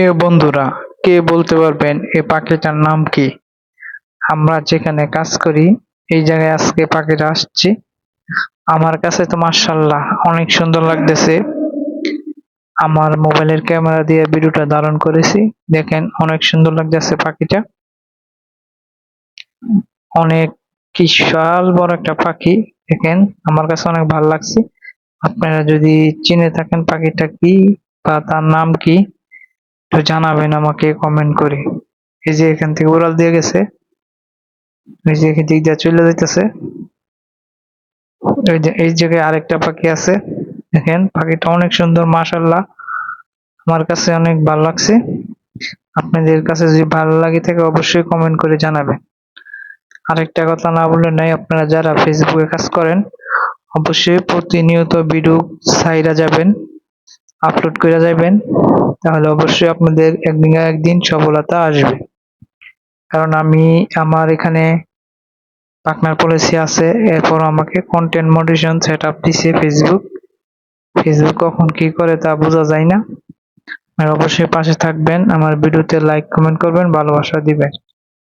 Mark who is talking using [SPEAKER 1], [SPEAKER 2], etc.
[SPEAKER 1] প্রিয় বন্ধুরা, কে বলতে পারবেন এই পাখিটার নাম কি? আমরা যেখানে কাজ করি, এই জায়গায় আজকে পাখিটা আসছে। আমার কাছে তো মার্শাল্লাহ অনেক সুন্দর লাগতেছে। আমার মোবাইলের ক্যামেরা দিয়ে ভিডিওটা ধারণ করেছি। দেখেন অনেক সুন্দর লাগতেছে পাখিটা। অনেক বিশাল বড় একটা পাখি। দেখেন, আমার কাছে অনেক ভালো লাগছে। আপনারা যদি চিনে থাকেন পাখিটা কি বা তার নাম কি তো জানাবেন আমাকে কমেন্ট করে। এই যে এখান থেকে উড়াল দিয়ে গেছে। এই যে এখান দিক দিয়ে চলে যাইতেছে। এই যে, এই জায়গায় আরেকটা পাখি আছে। দেখেন, পাখিটা অনেক সুন্দর মাশাল্লাহ আমার কাছে অনেক ভালো লাগছে। আপনাদের কাছে যদি ভালো লাগে থাকে, অবশ্যই কমেন্ট করে জানাবেন। আরেকটা কথা না বললে নাই, আপনারা যারা ফেসবুকে কাজ করেন, অবশ্যই প্রতিনিয়ত ভিডিও সাইরা যাবেন। আপলোড করে যাবেন, তাহলে অবশ্যই আপনাদের একদিন একদিন সফলতা আসবে। কারণ আমি আমার এখানে পার্টনার পলিসি আছে, এরপর আমাকে কন্টেন্ট মডিশন সেট আপ দিছে ফেসবুক ফেসবুক কখন কি করে তা বোঝা যায় না। আর অবশ্যই পাশে থাকবেন, আমার ভিডিওতে লাইক কমেন্ট করবেন, ভালোবাসা দিবেন।